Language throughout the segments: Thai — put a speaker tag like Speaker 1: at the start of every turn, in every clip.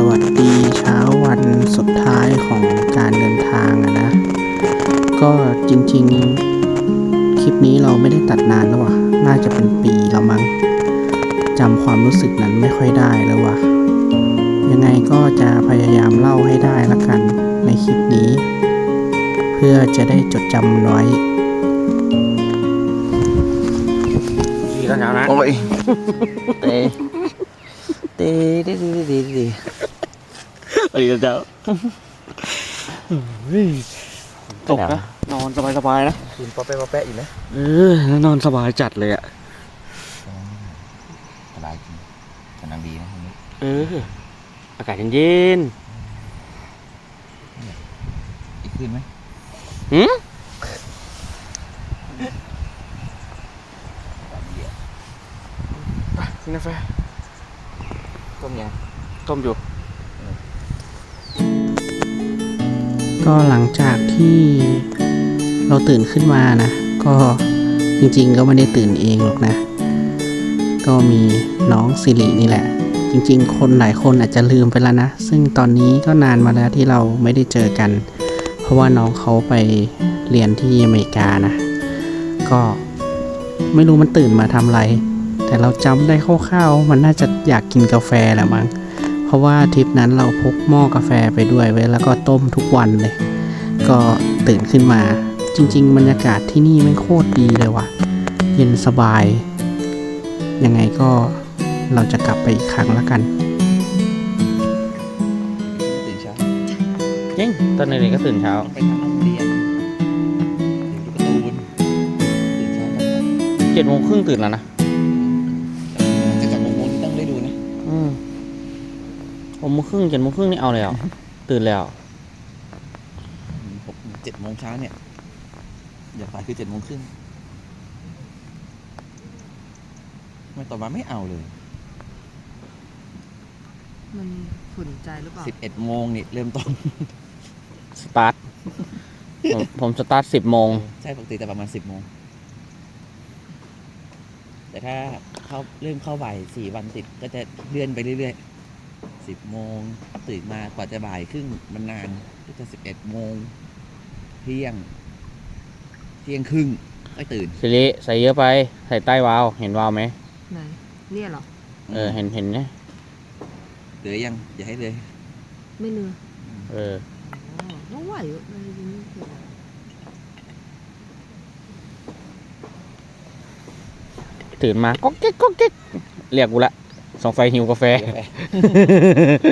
Speaker 1: สวัสดีเช้าวันสุดท้ายของการเดินทางอะนะ ก็จริงๆ คลิปนี้เราไม่ได้ตัดนานแล้วว่ะน่าจะเป็นปีแล้วมั้งจำความรู้สึกนั้นไม่ค่อยได้แล้วว่ะยังไงก็จะพยายามเล่าให้ได้ละกันในคลิปนี้ เพื่อจะได้จดจำไว้
Speaker 2: ดีแล้วนะ
Speaker 3: โอ้ย
Speaker 2: เตะเตะดีดีดีดีสวัสดีเจ้า
Speaker 1: ตกนะนอนสบายๆนะ
Speaker 3: กินปอแปะปอแปะอีกไหม
Speaker 2: เออแล้วนอนสบายจัดเลยอะ
Speaker 3: สบายจริงกำลังดีนะตรงนี้
Speaker 2: เอออากาศเย็น
Speaker 3: อีกขึ้นไหม
Speaker 2: ๆหืม
Speaker 1: กินกาแฟ
Speaker 3: ต้มยัง
Speaker 1: ต้มอยู่ ก็หลังจากที่เราตื่นขึ้นมานะ ก็จริงๆก็ไม่ได้ตื่นเองหรอกนะ ก็มีน้องสิรินี่แหละ จริง ๆ คนหลายคนอาจจะลืมไปแล้วนะ ซึ่งตอนนี้ก็นานมาแล้วที่เราไม่ได้เจอกัน เพราะว่าน้องเขาไปเรียนที่อเมริกานะ ก็ไม่รู้มันตื่นมาทำอะไร แต่เราจำได้คร่าวๆมันน่าจะอยากกินกาแฟแหละมั้งเพราะว่าทริปนั้นเราพกหม้อกาแฟไปด้วยไว้ยแล้วก็ต้มทุกวันเลย ก็ตื่นขึ้นมา จริง ๆ บรรยากาศที่นี่ไม่งโคตรดีเลยว่ะ เย็นสบาย ยังไงก็เราจะกลับไปอีกครั้งละกัน
Speaker 3: ตื่นเช้า
Speaker 2: จริงตอนเด็กๆก็ตื่นเช้า
Speaker 3: ไปทำโรงเรียนดูการ์ตูนตื่นเช้ากัน
Speaker 2: เจ็ดโมงครึ่งตื่นแล้วนะ
Speaker 3: จะ มง
Speaker 2: ครึ่งเจ็ดโมงครึ่งนี่เอาแล้ว ตื่นแล้ว
Speaker 3: หกเจ็ดโมงเช้าเนี่ย อย่าสายคือเจ็ดโมงครึ่งไม่ต่อมาไม่เอาเลย
Speaker 4: มันขุนใจหรือเปล่า
Speaker 3: สิบเอ็ดโมงนี่เริ่มต้น
Speaker 2: สตาร์ทผมผมสตาร์ทสิบโมง
Speaker 3: ใช่ปกติแต่ประมาณสิบโมง แต่ถ้าเข้าเริ่มเข้าบ่ายสี่วันติดก็จะเลื่อนไปเรื่อยๆ สิบโมง ตื่นมากว่าจะบ่ายครึ่งมันนานก็จะสิบเอ็ดโมง เที่ยง เที่ยงครึ่งก็ตื่น
Speaker 2: สิริใส่เยอะไป ใส่ใต้วาล์วเห็นวาล์วไหม
Speaker 4: ไหนเนี่ยเหรอ
Speaker 2: เออเห็นเห็นเนี่ย
Speaker 3: เหลือยัง อย่าให้เลย
Speaker 4: ไม่เนื้อ
Speaker 2: เออ
Speaker 4: อ๋อน้องไหวอยู่ไม่ได้ยินไม่เสียง
Speaker 2: ตื่นมาก็เก๊กก็เก๊กเรียกกูละ ส่องไฟหิวกาแฟ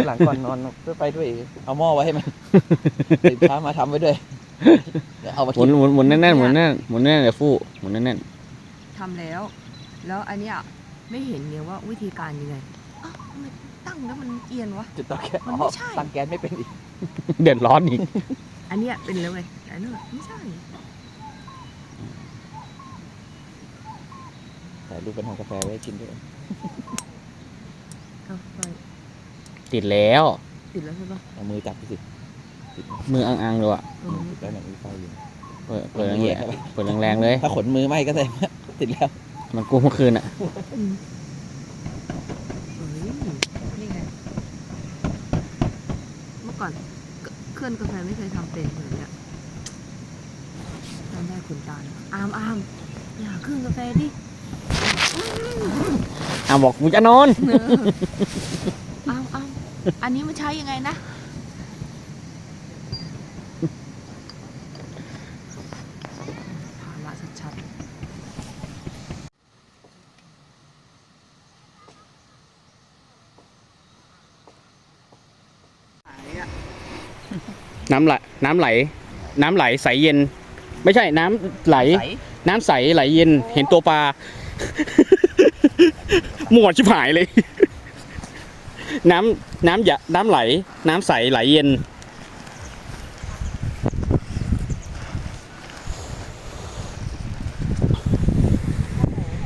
Speaker 3: หลังก่อนนอนก็ไปด้วย เอาหม้อไว้ให้มันตื่นเช้ามาทำไว้ด้วยเดี๋ยวเอามา
Speaker 2: หมุ
Speaker 3: กิ
Speaker 2: น
Speaker 3: น
Speaker 2: หมุนหมุนแน่นๆหมุนแน่นหมุนแน่นเดี๋ยวฟู่หมุนแน่น
Speaker 4: ทำแล้ว แล้วอันเนี้ยไม่เห็นไงว่าวิธีการยังไงอ้าวทำไมตั้งแล้วมันเอียนวะ
Speaker 3: จุดเตาแก๊ส
Speaker 4: มันไม่ใช่
Speaker 3: ตั้งแก๊สไม่เป็นอีก
Speaker 2: ๆ เดือดร้อนอีก
Speaker 4: อันเนี้ยเป็นแล้วไงแต่อันนู้นไม่ใช่
Speaker 3: แต่รูปเป็นของกาแฟไว้ให้กินด้วย
Speaker 4: เอาไป
Speaker 2: ติดแล้ว
Speaker 4: ติดแล้วใช่ปะ
Speaker 3: เอามือจับไปสิติดไหม
Speaker 2: มืออังๆเลยอะ
Speaker 4: เออ
Speaker 3: ติดแล้วเนี่ยมีไฟอยู่
Speaker 2: เปิดเปิด
Speaker 3: มัน
Speaker 2: แร
Speaker 3: เหยีย
Speaker 2: ง
Speaker 3: บเข้าไป
Speaker 2: ๆเปิดแรงๆเลย
Speaker 3: ถ้าขนมือไหมก็แสดงว่าติดแล้ว
Speaker 2: มันกูเมื่อคืนอะ
Speaker 4: อืมเฮ้ยนี่ไง เมื่อก่อนเคลื่อนกาแฟไม่เคยทำเป็นแบบเนี้ยทำได้ขุนตาลอามอามอย่าเครื่องกาแฟดิ
Speaker 2: อะบอกกูจะนอน
Speaker 4: เออเอาเอาอันนี้มันใช้ยังไงนะ ภาระชัด
Speaker 2: น้ำไหลน้ำไหล น้ำไหลใสเย็น ไม่ใช่น้ำไหล น้ำใสไหลเย็น เห็นตัวปลา หมวดชิบหายเลย น้ำน้ำหยะน้ำไหล น้ำใสไหลเย็น
Speaker 4: ๆ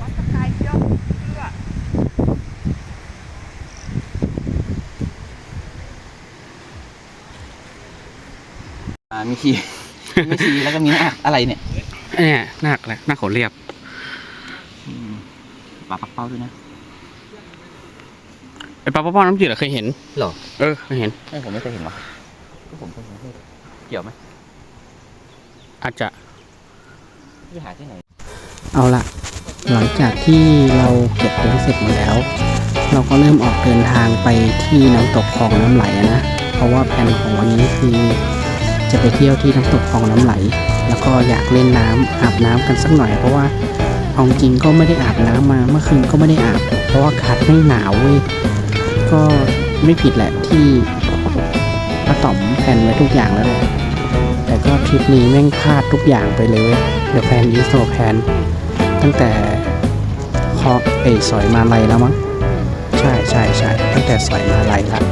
Speaker 4: วัดสกายเจ้าเพื่อ
Speaker 3: อ่ามีขีมีขีแล้วก็มีหน้าอะไรเนี่ย
Speaker 2: เนี่ยหนักเลยหน้าขนเรียบ
Speaker 3: ปลาปักเป้าด้วยนะ
Speaker 2: ไอปลาป้อน้ำจืดอะเคยเห็น
Speaker 3: หรอ
Speaker 2: เออเคยเห็น
Speaker 3: ไม่ผมไม่เคยเห็นหรอก็ผมเคยเห็นที่เกี่ยวไหม
Speaker 2: อาจจะ
Speaker 3: ที่หาที่ไหน
Speaker 1: เอาละหลังจากที่เราเก็บเต็นท์เสร็จหมดแล้ว เราก็เริ่มออกเดินทางไปที่น้ำตกคลองน้ำไหลอะนะ เพราะว่าแผนของวันนี้คือ จะไปเที่ยวที่น้ำตกคลองน้ำไหล แล้วก็อยากเล่นน้ำอาบน้ำกันสักหน่อยเพราะว่าเอาจริงก็ไม่ได้อาบน้ำมาเมื่อคืนก็ไม่ได้อาบ เพราะว่าอากาศไม่หนาวเว้ย ก็ไม่ผิดแหละที่ป้าต๋อมแผนไว้ทุกอย่างแล้วแหละแต่ก็ทริปนี้แม่งพลาดทุกอย่างไปเลยเว้ยเดี๋ยวแพนยูโซแพนตั้งแต่คอเอยสอยมาลัยแล้วมั้งใช่ใช่ใช่ตั้งแต่สอยมาลัยละ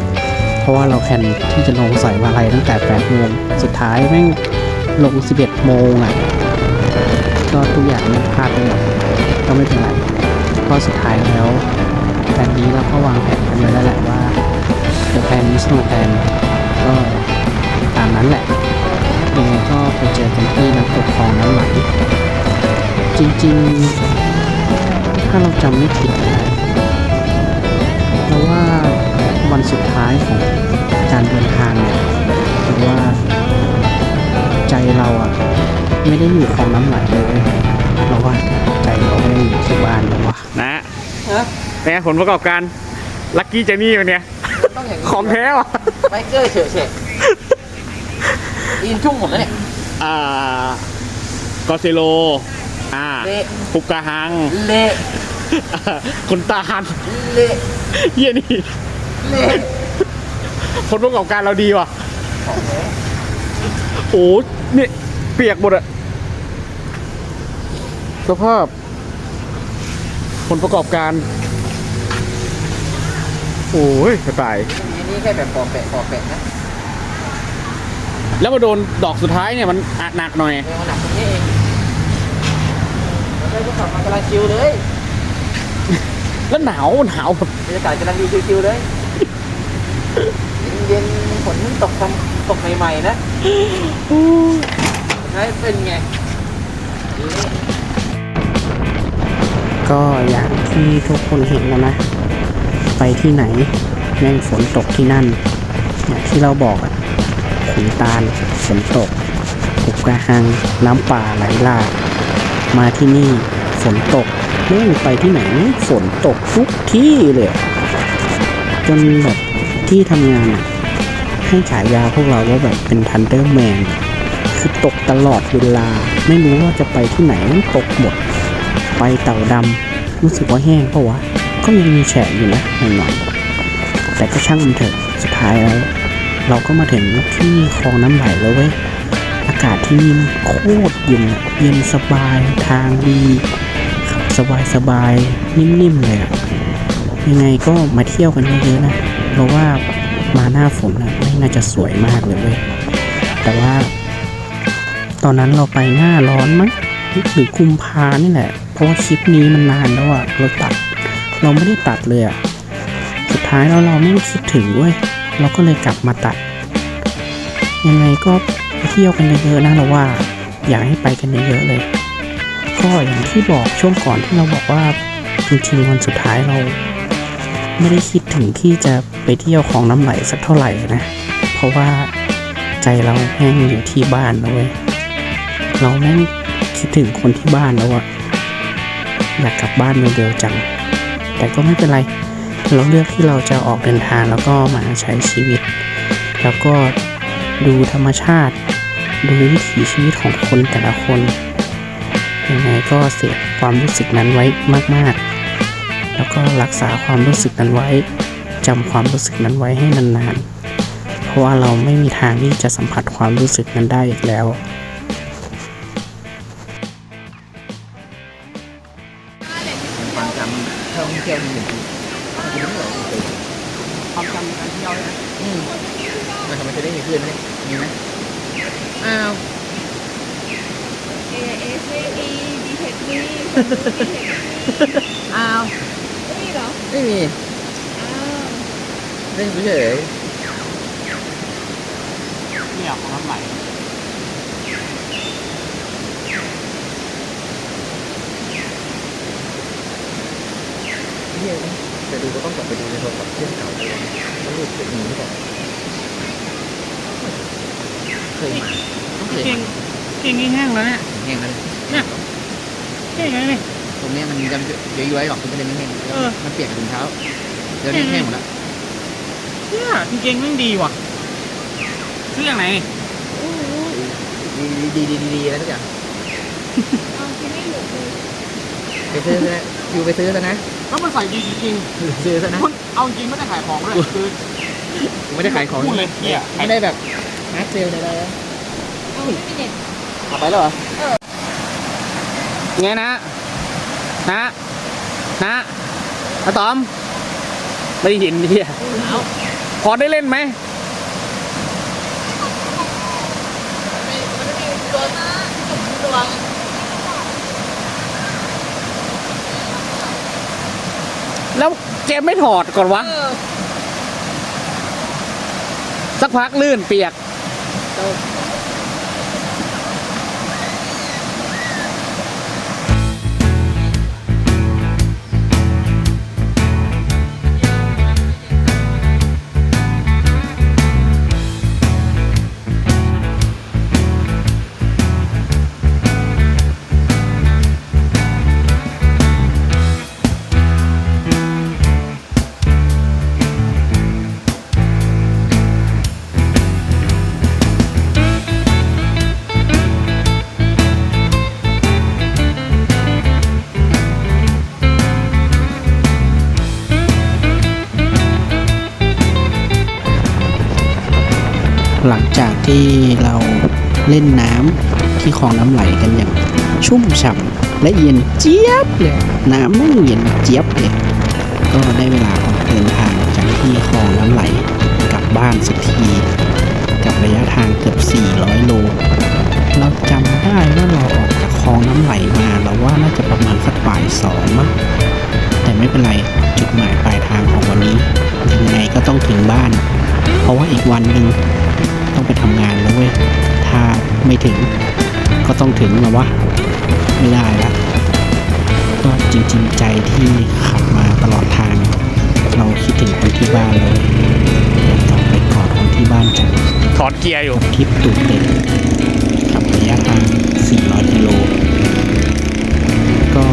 Speaker 1: เพราะว่าเราแพนที่จะลงสอยมาลัยตั้งแต่8โมงสุดท้ายแม่งลง 11 โมงอะก็ทุกอย่างมันพลาดไปหมดก็ไม่เป็นไรเพราะสุดท้ายแล้ว นนี้เราก็วางแผนกันไว้แล้วแหละว่าเดี๋ยวแผนนี้สโนแพนก็ตามนั้นแหละยังไงก็ไปเจอกันที่น้ำตกคลองน้ำไหลจริงๆ ถ้าเราจำไม่ผิดนะเพราะว่าวันสุดท้ายของการเดินทางเนี่ยหรือว่าใจเราอะไม่ได้อยู่ของน้ำไหลเลย เราว่าใจเราไม่ได้อยู่ที่บ้านแล้ววะ
Speaker 2: นะ
Speaker 3: ฮะ
Speaker 2: เป็นไงผลประกอบการลัคกี้เจนี่วันเนี้ย
Speaker 3: ต้องอย่าง
Speaker 2: ของแท้ว่ะ
Speaker 3: ไบเกอร์เฉยเฉยอินชุ่มผมแล้วเนี่ย
Speaker 2: อ่ากอซิโล อ่า
Speaker 3: เละ
Speaker 2: ปุกกะฮัง
Speaker 3: เละ
Speaker 2: คุณตาล
Speaker 3: เละ
Speaker 2: เฮียนี่
Speaker 3: เละ
Speaker 2: ผลประกอบการเราดีว่ะโอ้นี่เปียกหมดอะสภาพ ผลประกอบการ โอ้ยกระต่าย
Speaker 3: อันนี้แค่แบบปอแปะปอแปะนะ
Speaker 2: แล้วมาโดนดอกสุดท้ายเนี่ยมันอะหนักหน่อย
Speaker 3: เออมันหนักตรงนี้เองแล้วได้ก็ขับมากำลังชิวเลย
Speaker 2: แล้วหนาวหนาวแบบ
Speaker 3: บรรยากาศกำลังดีชิวๆเลย เย็นๆฝนตกตกใหม่ๆนะใช่เป็นไง
Speaker 1: ก็อย่างที่ทุกคนเห็นแล้วนะ ไปที่ไหน แม่งฝนตกที่นั่นอย่างที่เราบอกอะขุนตาลฝนตกปุกกระหัง น้ำป่าไหลหลากมาที่นี่ฝนตกแม่งไปที่ไหนฝนตกทุกที่เลย จนแบบที่ทำงานอะให้ฉายาพวกเราว่าแบบเป็นทันเดอร์แมนคือตกตลอดเวลา ไม่รู้ว่าจะไปที่ไหนมันตกหมด ไปเต่าดำรู้สึกว่าแห้งเพราะวะ ก็ยังมีแฉะอยู่นะหน่อยๆแต่ก็ช่างมันเถอะสุดท้ายแล้ว เราก็มาถึงที่คลองน้ำไหลแล้วเว้ยอากาศที่นี่โคตรเย็นอะเย็นสบายทางดีขับสบายสบายๆนิ่มๆเลยอะยังไงก็มาเที่ยวกันเยอะๆนะเพราะว่ามาหน้าฝนนะไม่น่าจะสวยมากเลยเว้ยแต่ว่า ตอนนั้นเราไปหน้าร้อนมั้งหรือกุมภานี่แหละ เพราะว่าคลิปนี้มันนานแล้วอะเราตัด เราไม่ได้ตัดเลยอะสุดท้ายแล้วเราไม่ได้คิดถึงเว้ยเราก็เลยกลับมาตัด ยังไงก็ไปเที่ยวกันเยอะๆนะเราว่า อยากให้ไปกันเยอะๆเลย ก็อย่างที่บอกช่วงก่อนที่เราบอกว่าจริงๆวันสุดท้ายเรา ไม่ได้คิดถึงที่จะไปเที่ยวของน้ำไหลสักเท่าไหร่นะ เพราะว่าใจเราแห้งอยู่ที่บ้านแล้วเว้ยเราแม่งคิดถึงคนที่บ้านแล้วอะอยากกลับบ้านเร็วๆจัง แต่ก็ไม่เป็นไร เราเลือกที่เราจะออกเดินทางแล้วก็มาใช้ชีวิต แล้วก็ดูธรรมชาติ ดูวิถีชีวิตของคนแต่ละคนยังไงก็เสพความรู้สึกนั้นไว้มาก ๆ แล้วก็รักษาความรู้สึกนั้นไว้จำความรู้สึกนั้นไว้ให้นานๆ เพราะว่าเราไม่มีทางที่จะสัมผัสความรู้สึกนั้นได้อีกแล้ว
Speaker 3: ไม่มีอ้า
Speaker 2: ว
Speaker 3: เล่นเฉย
Speaker 2: เนี่ยของน้ำไหล
Speaker 3: ๆเที่ยวแต่ดูก็ต้องกลับไปดูในโทรศัพท์เครื่องเก่าเลยว่ารูปเป็นอย่างนี้ก่อนเคยมาต้องเคย
Speaker 2: เก่งเก่งแห้งแล้วเนี่ย
Speaker 3: แห้งแล้ว
Speaker 2: เก่งเลย
Speaker 3: ตรงเนี้ยมันจะย้อยๆหรอกมันจะเป็นไม่แห้ง
Speaker 2: เออ
Speaker 3: มันเปียกถุงเท้าเดี๋ยวนี้แห้งหมดแล้ว
Speaker 2: เนี่ยเก่งแม่งดีว่ะซื้ออย่างไหนนี่
Speaker 3: ดีดีดีดีแล้วทุกอย่าง
Speaker 5: เอาคิดไม่หยุดเลย
Speaker 3: ไปซื้อซะนะอยู่ไปซื้อซะนะ
Speaker 2: แล้วมันใส่จริงจริง
Speaker 3: ซื้อซะนะ
Speaker 2: คุณเอาจริงไม่ได้ขายของเลยคือ
Speaker 3: ไม่ได้ขายของ
Speaker 2: พูดเลยเนี่ย
Speaker 3: ไม่ได้แบบนัดเซลล์อะไรนะ
Speaker 5: เอาไม่เด็ด
Speaker 3: เอาไปแล้วเหรอ
Speaker 2: ไงนะ นะนะอะตอม ไม่ได้ยินที่พอได้เล่นไหมแล้วเจมไม่ถอดก่อนวะ สักพักลื่นเปียก
Speaker 1: หลังจากที่เราเล่นน้ำที่คลองน้ำไหลกันอย่างชุ่มฉ่ำและเย็นเจี๊ยบเลยน้ำไม่เย็นเจี๊ยบเลยก็ได้เวลาออกเดินทางจากที่คลองน้ำไหลกลับบ้านสักทีกับระยะทางเกือบ 400 โล เราจำได้ว่าเราออกจากคลองน้ำไหลมาเราว่าน่าจะประมาณสักบ่ายสองมั้งแต่ไม่เป็นไรจุดหมายปลายทางของวันนี้ยังไงก็ต้องถึงบ้าน เพราะว่าอีกวันหนึ่ง ไปทำงานแล้วเว้ย ถ้าไม่ถึงก็ต้องถึงแล้ววะ ไม่ได้ละก็จริงๆใจที่ขับมาตลอดทาง เราคิดถึงคนที่บ้านเลยอยากกลับไปกอดคนที่บ้านจัง
Speaker 2: ถอดเกียร์อยู่
Speaker 1: ทริปตูดเด็กขับระยะทาง 400 กิโล ก็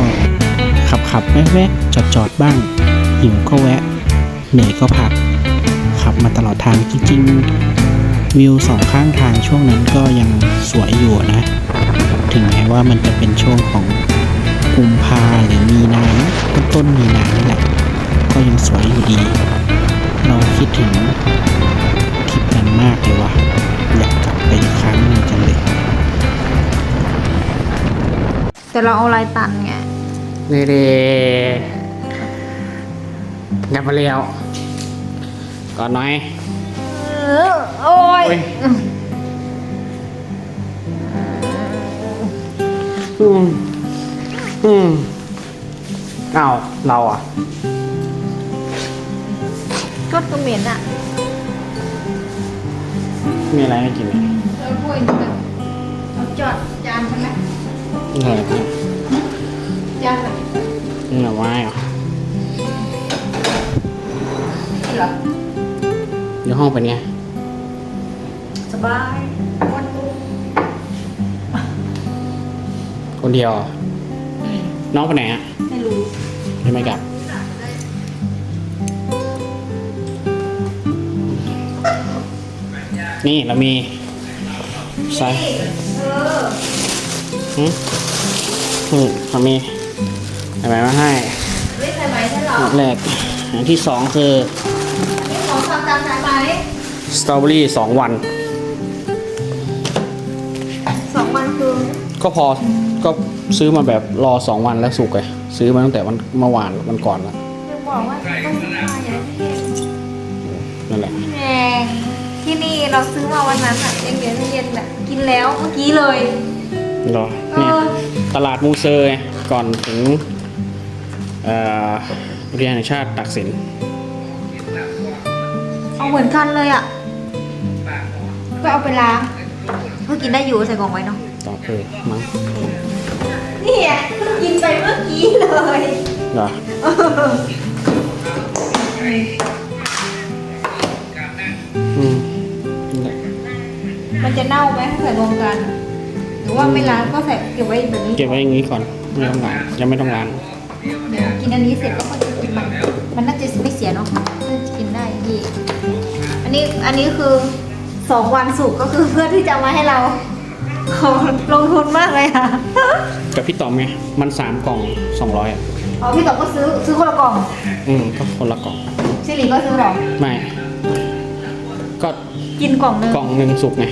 Speaker 1: ขับขับแวะแวะจอดจอดบ้าง หิวก็แวะ เหนื่อยก็พัก ขับมาตลอดทางจริงๆ วิวสองข้างทางช่วงนั้นก็ยังสวยอยู่นะ ถึงแม้ว่ามันจะเป็นช่วงของกุมภาหรือมีนาต้นต้นๆมีนานี่แหละ ก็ยังสวยอยู่ดี เราคิดถึงทริปนั้นมากเลยว่ะ อยากกลับไปอีกครั้งหนึงจังเลย
Speaker 5: แต่เราเอาลายตันไง
Speaker 2: เด้เด้กลับมาแล้วก่อนหน่อย
Speaker 5: เออโอ้ย
Speaker 2: โอ้ย อืม อืมอ้าวเราอะ
Speaker 5: ก็ตัวเหม็นอะ
Speaker 2: มีอะไรให้กินไหม
Speaker 5: เอาถ้วยนึงเอาจอดจานใช่ไหม
Speaker 2: นี่อะไรเนี่ย
Speaker 5: จานแบบ
Speaker 2: นี่หน่อไม้เหรอ
Speaker 5: นี้เหรอ
Speaker 2: เดี๋ยวห้องเป็นไง
Speaker 5: สบายวัน
Speaker 2: คนเดียวเหรอน้องไปไหนฮะ
Speaker 5: ไม่รู้
Speaker 2: ยังไม่กลับ นี่เรามีใส่หืมอืมเรามีอะไรมาให้
Speaker 5: ไม่ใส่ไหมใช่หรอ
Speaker 2: อันแรกอันที่สองคือ
Speaker 5: นี่ของทำตามสายไหม
Speaker 2: สตรอเบอรี่สองวัน ก็พอก็ซื้อมาแบบรอสองวันแล้วสุกเลยซื้อมาตั้งแต่วันเมื่อวานวันก่อนแล้ว
Speaker 5: ยังบอกว่าต้องซื้อมาอย่างที่
Speaker 2: นั่นแหละ
Speaker 5: แหมที่นี่เราซื้อมาวันนั้นอะยังเหลือเย็นๆอะกินแล้วเมื่อกี้เลย
Speaker 2: รอ
Speaker 5: เอ
Speaker 2: เนี่ย
Speaker 5: อ
Speaker 2: ตลาดมูเซอร์ไงก่อนถึงเอ่ออุทยานแห่งชาติตักสิน
Speaker 5: เอาเหมือนกันเลยอะก็เอาไปล้าง เพื่อกินได้อยู่ใส่กล่องไว้เนาะ
Speaker 2: ต่อเออมั้ง
Speaker 5: นี่อะเพิ่งกินไปเมื่อกี้เลย
Speaker 2: เหรอ
Speaker 1: อืม
Speaker 5: มันจะเน่าไหมถ้าใส่รวมกัน หรือว่าไม่ล้างก็ใส่เก็บไว้แบบนี้
Speaker 1: เก็บไว้อย่างนี้ก่อนไม่ต้องล้างยังไม่ต้องล้าง
Speaker 5: เดี๋ยวกินอันนี้เสร็จก็ค่อยกินมันมันน่าจะไม่เสียเนาะน่าจะกินได้พี่อันนี้อันนี้คือ สองวันสุกก็คือเพื่อที่จะเอามาให้เราเขาลงทุนมากเลยค่ะ
Speaker 1: กับพี่ต๋อมไง มันสามกล่องสองร้อยอะ
Speaker 5: อ๋อพี่ต๋องก็ซื้อซื้อคนละกล่อง
Speaker 1: อืมก็คนละกล่อง
Speaker 5: ซิริก็ซื้อหรอ
Speaker 1: ไม่ ก็
Speaker 5: กินกล่องหนึง
Speaker 1: กล่องหนึ่งสุกไง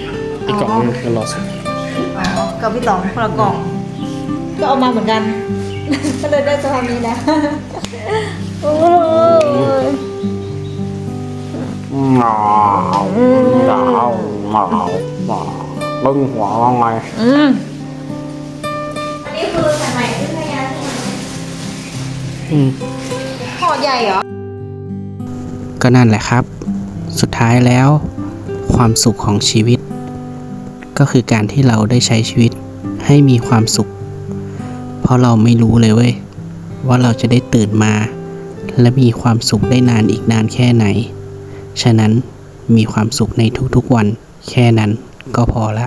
Speaker 1: อีกกล่องหนึงก็รอสุก
Speaker 5: อ๋อกับพี่ต๋องคนละกล่อง ก็เอามาเหมือนกัน ก็เลยได้สภาพนี้นะ โอ้ย
Speaker 1: ห นาวหนาวหนาวหนาวบึ้งหัวว่าไง
Speaker 5: อืมอันนี้คือสมัยที่พยา
Speaker 1: อืม
Speaker 5: ห่อใหญ่เหรอ
Speaker 1: ก็นั่นแหละครับ สุดท้ายแล้ว ความสุขของชีวิต ก็คือการที่เราได้ใช้ชีวิตให้มีความสุข เพราะเราไม่รู้เลยเว้ย ว่าเราจะได้ตื่นมา และมีความสุขได้นานอีกนานแค่ไหน ฉะนั้นมีความสุขในทุกๆวันแค่นั้นก็พอละ